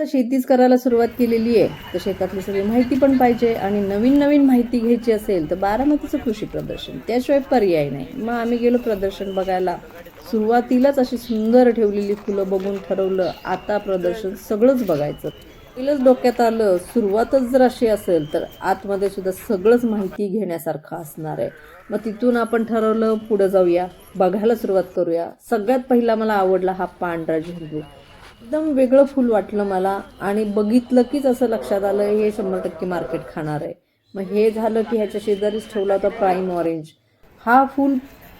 तर शेतीच करायला सुरुवात केलेली आहे. तर शेतातली सगळी माहिती पण पाहिजे आणि नवीन नवीन माहिती घ्यायची असेल तर बारामतीचं कृषी प्रदर्शन त्याशिवाय पर्याय नाही. मग आम्ही गेलो प्रदर्शन बघायला. सुरुवातीलाच अशी सुंदर ठेवलेली फुलं बघून ठरवलं. आता प्रदर्शन सगळंच बघायचं. पहिलंच डोक्यात आलं सुरुवातच जर अशी असेल तर आतमध्ये सुद्धा सगळंच माहिती घेण्यासारखं असणार आहे. मग तिथून आपण ठरवलं पुढं जाऊया बघायला सुरुवात करूया. सगळ्यात पहिला मला आवडला हा पांढरा झेंडू. एकदम वेगळं फूल वाटलं मला आणि बघितलं कीच असं लक्षात आलं हे शंभर टक्के मार्केट खाणार आहे. मग हे झालं की ह्याच्या शेजारीच ठेवला होता प्राईम ऑरेंज हा फूल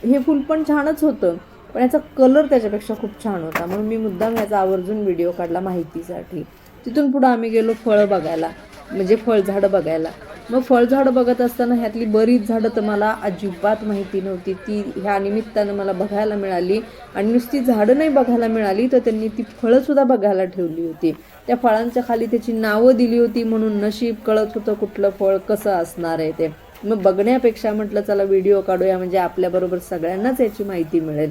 हे फूल पण छानच होतं पण याचा कलर त्याच्यापेक्षा खूप छान होता. म्हणून मी मुद्दाम याचा आवर्जून व्हिडिओ काढला माहितीसाठी. तिथून पुढं आम्ही गेलो फळं बघायला म्हणजे फळझाडं बघायला. मग फळझाडं बघत असताना ह्यातली बरीच झाडं तर मला अजिबात माहिती नव्हती. ती ह्या निमित्तानं मला बघायला मिळाली. आणि नुसती झाडं नाही बघायला मिळाली तर त्यांनी ती फळंसुद्धा बघायला ठेवली होती. त्या फळांच्या खाली त्याची नावं दिली होती म्हणून नशीब कळत होतं कुठलं फळ कसं असणार आहे ते. मग बघण्यापेक्षा म्हटलं चला व्हिडिओ काढूया. म्हणजे आपल्याबरोबर सगळ्यांनाच याची माहिती मिळेल.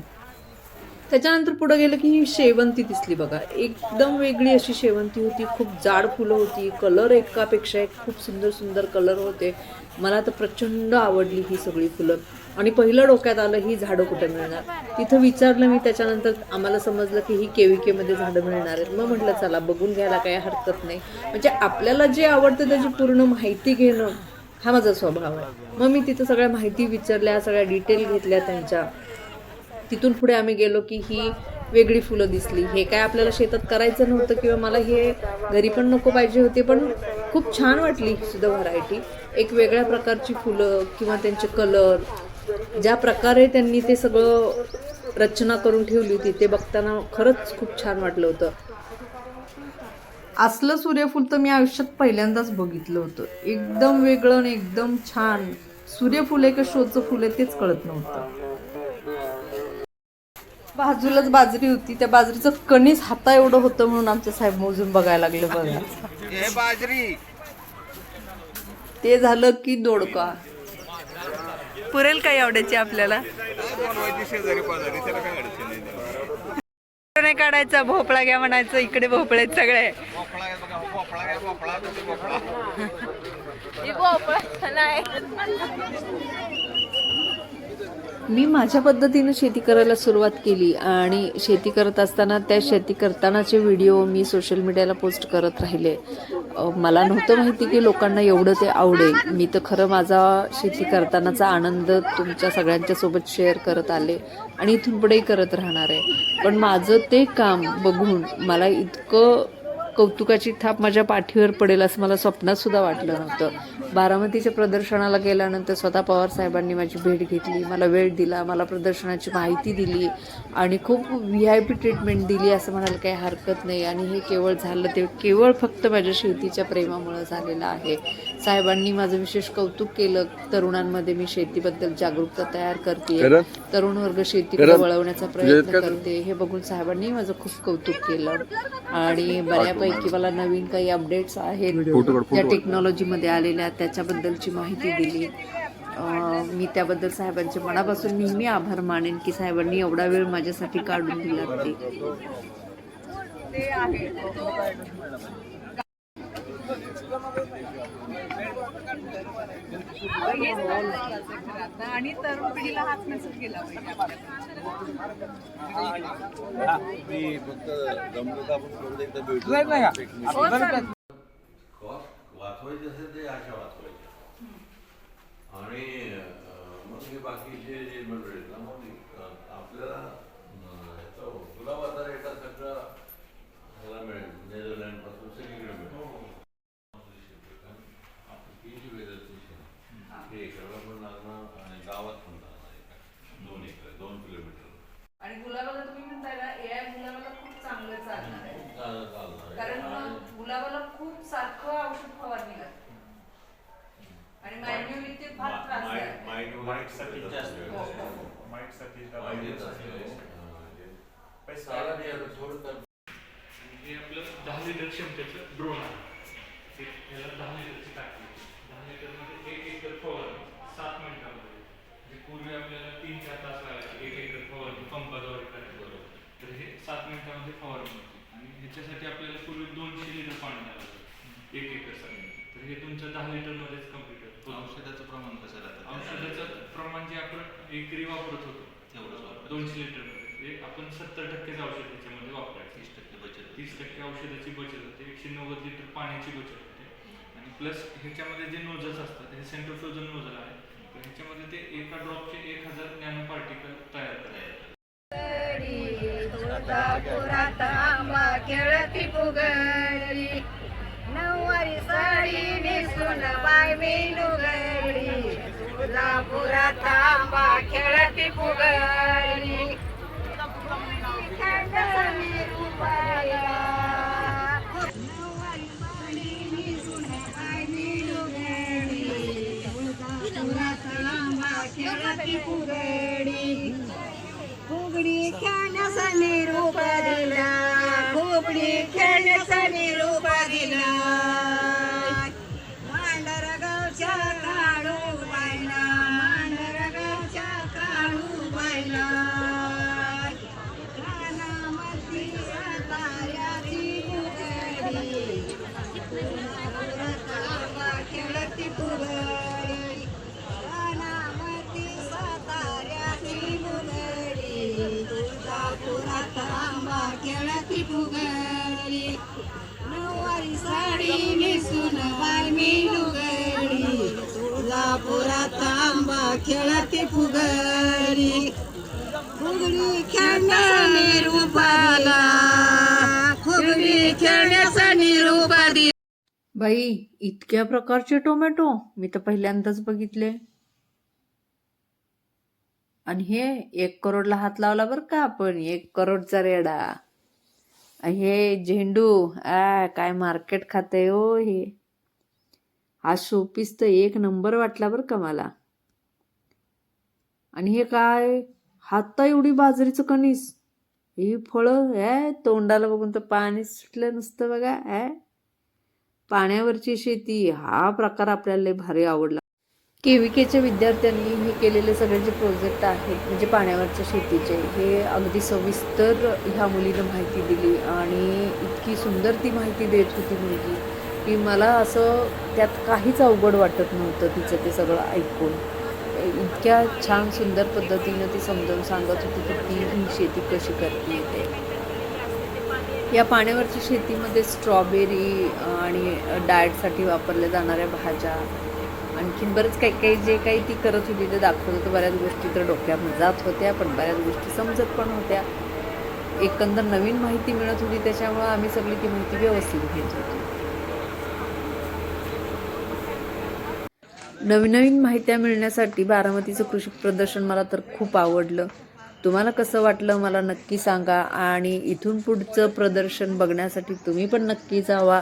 त्याच्यानंतर पुढं गेलं की ही शेवंती दिसली बघा. एकदम वेगळी अशी शेवंती होती. खूप जाड फुलं होती. कलर एकापेक्षा एक खूप सुंदर सुंदर कलर होते. मला तर प्रचंड आवडली ही सगळी फुलं. आणि पहिलं डोक्यात आलं ही झाडं कुठे मिळणार? तिथं विचारलं मी त्याच्यानंतर आम्हाला समजलं की ही केविकेमध्ये झाडं मिळणार आहेत. मग म्हटलं चला बघून घ्यायला काही हरकत नाही. म्हणजे आपल्याला जे आवडतं त्याची पूर्ण माहिती घेणं हा माझा स्वभाव आहे. मग मी तिथं सगळ्या माहिती विचारल्या सगळ्या डिटेल घेतल्या त्यांच्या. तिथून पुढे आम्ही गेलो की ही वेगळी फुलं दिसली. हे काय आपल्याला शेतात करायचं नव्हतं किंवा मला हे घरी पण नको पाहिजे होते पण खूप छान वाटली ही सुद्धा व्हरायटी एक वेगळ्या प्रकारची फुलं किंवा त्यांचे कलर ज्या प्रकारे त्यांनी ते सगळं रचना करून ठेवली होती ते बघताना खरंच खूप छान वाटलं होतं. असलं सूर्यफूल तर मी आयुष्यात पहिल्यांदाच बघितलं होतं. एकदम वेगळं आणि एकदम छान. सूर्यफूल आहे का शोचं फुल आहे तेच कळत नव्हतं. बाजूलाच बाजरी होती त्या बाजरीचं कणीस हाता एवढं होतं म्हणून आमचे साहेब मोजून बघायला लागले बघा. बाजरी. ते झालं की दोडका. पुरेल काही आवडायची आपल्याला? बनवायची शेजारी पाजारी त्याला काय अडचण नाही काढायचा? भोपळा घ्या म्हणायचं इकडे भोपळे आहेत सगळे. भोपळा आहे बघा भोपळा काय भोपळा तसे भोपळा मी माझ्या पद्धतीनं शेती करायला सुरुवात केली आणि शेती करत असताना त्या शेती करतानाचे व्हिडिओ मी सोशल मीडियाला पोस्ट करत राहिले. मला नव्हतं माहिती की लोकांना एवढं ते आवडेल. मी तर खरं माझा शेती करतानाचा आनंद तुमच्या सगळ्यांच्या सोबत शेअर करत आले आणि इथून पुढेही करत राहणार आहे. पण माझं ते काम बघून मला इतकं कौतुकाची थाप माझ्या पाठीवर पडेल असं मला स्वप्नात सुद्धा वाटलं नव्हतं. बारामतीच्या प्रदर्शनाला गेल्यानंतर स्वतः पवार साहेबांनी माझी भेट घेतली मला वेळ दिला मला प्रदर्शनाची माहिती दिली आणि खूप व्ही आय पी ट्रीटमेंट दिली असं म्हणायला काही हरकत नाही. आणि हे केवळ झालं ते केवळ फक्त माझ्या शेतीच्या प्रेमामुळं झालेलं आहे. साहेबांनी माझं विशेष कौतुक केलं. तरुणांमध्ये मी शेतीबद्दल जागरूकता तयार करते. तरुण वर्ग शेतीकडे वळवण्याचा प्रयत्न करते. हे बघून साहेबांनी माझं खूप कौतुक केलं. आणि बऱ्यापैकी मला नवीन काही अपडेट्स आहेत. त्या टेक्नॉलॉजीमध्ये आलेल्या त्याच्याबद्दलची माहिती दिली. मी त्याबद्दल साहेबांचे मनापासून नेहमी आभार मानेन की साहेबांनी एवढा वेळ माझ्यासाठी काढून दिला ते. आणि तरुण पिढीला हाच मेसेज गेला मी फक्त जमलं तर आपण परत एकदा भेटू वाचवायचे असेल ते अशा वाचवायच्या आणि मग हे बाकीचे जे मंडळी ना मग आपल्याला ह्याचा गुलाबाचा रेट हा सगळा ह्याला मिळेल नेदरलँडपासून सगळीकडे मिळेल. ही. जी वेदरची हे. एकरला पण लागणार आणि गावात पण लागणार एका दोन एकर दोन किलोमीटर. आणि गुलाबाला तुम्ही म्हणताय ना ए आय गुलाबाला खूप चांगलं चालणार आहे. चालणार आहे. कारण गुलाबाला खूप सारखं औषध फवारणी लागते. आणि मायन्यू इथे फार त्रास आहे. माइंड माइंडसाठी जास्त वेळ हो. हो. हां, हे आपलं दहा लिटर क्षमतेचं ड्रोन आहे. याला दहा लिटरची टाकी आहे. दहा लिटरमध्ये एक एकर फवारणी सात मिनिटामध्ये. जे पूर्वी आपल्याला तीन चार तास लागायचे एक एकर फवारणी पंपाद्वारे करायचं. तर हे सात मिनिटामध्ये फवारणी होते आणि हे ह्याच्यासाठी आपल्याला पूर्वी दोनशे लिटर पाणी द्यावं लागतं. एक एकरसाठी तर हे तुमचं दहा लिटरमध्येच कंप्लीट औषधाचं प्रमाण कसं राहतं? औषधाचं प्रमाण जे आपण एकरी वापरत होतो तेवढंच वापरायचं. दोनशे ते आपण सत्तर टक्केच औषध त्याच्यामध्ये वापरायचं. तीस टक्के बचत होते. तीस टक्के औषधाची बचत होते. एकशे नव्वद लिटर पाण्याची बचत होते. आणि प्लस ह्याच्यामध्ये जे नोझल्स असतात हे सेंट्रोफ्रोजन नोझल आहे. तर ह्याच्यामध्ये ते एका ड्रॉपचे एक हजार नॅनो पार्टिकल तयार खेळती नऊवारी साडी नेसून बाय मी लुगडी तुळजापुरात आंबा खेळती फुगडी. फुगडी फुगडी खेळण्याचा निरूप दिला. फुगडी खेळ नऊवारी साडी नेसून बाय मी लुगडी तुळजापुरात तांबा खेळते फुगडी फुगडी खेळण्याचा निरूपाला फुगडी खेळण्याचा निरूप दिला बाई इतक्या प्रकारचे टोमॅटो मी तर पहिल्यांदाच बघितले. आणि हे एक करोडला हात लावला बरं का आपण एक करोडचा रेडा. हे झेंडू आ काय मार्केट खाते हो हे. हा शोपीस तर एक नंबर वाटला बरं का मला. आणि हे काय हाता एवढी बाजरीचं कणीस. ही फळं ॲ तोंडाला बघून तर पाणी सुटलं नुसतं बघा ॲ पाण्यावरची शेती हा प्रकार आपल्याला भारी आवडला. के वी केच्या विद्यार्थ्यांनी हे केलेले सगळे जे प्रोजेक्ट आहेत म्हणजे पाण्यावरच्या शेतीचे हे अगदी सविस्तर ह्या मुलीनं माहिती दिली आणि इतकी सुंदर ती माहिती देत होती मुलगी की मला असं त्यात काहीच अवघड वाटत नव्हतं तिचं ते सगळं ऐकून. इतक्या छान सुंदर पद्धतीनं ती समजावून सांगत होती की ती ही शेती कशी करते ते. या पाण्यावरच्या शेतीमध्ये स्ट्रॉबेरी आणि डाएटसाठी वापरल्या जाणाऱ्या भाज्या आणखीन बरंच काही काही जे काही ती करत होती ते दाखवत होतं. बऱ्याच गोष्टी तर डोक्यात जात होत्या पण बऱ्याच गोष्टी समजत पण होत्या. एकंदर नवीन माहिती मिळत होती त्याच्यामुळं आम्ही सगळी ती माहिती व्यवस्थित घेत होतो. नवीन नवीन माहित्या मिळण्यासाठी बारामतीचं कृषी प्रदर्शन मला तर खूप आवडलं. तुम्हाला कसं वाटलं मला नक्की सांगा. आणि इथून पुढचं प्रदर्शन बघण्यासाठी तुम्ही पण नक्की जावा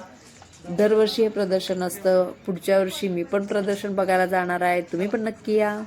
दरवर्षी हे प्रदर्शन असतं. पुढच्या वर्षी मी पण प्रदर्शन बघायला जाणार आहे. तुम्ही पण नक्की या.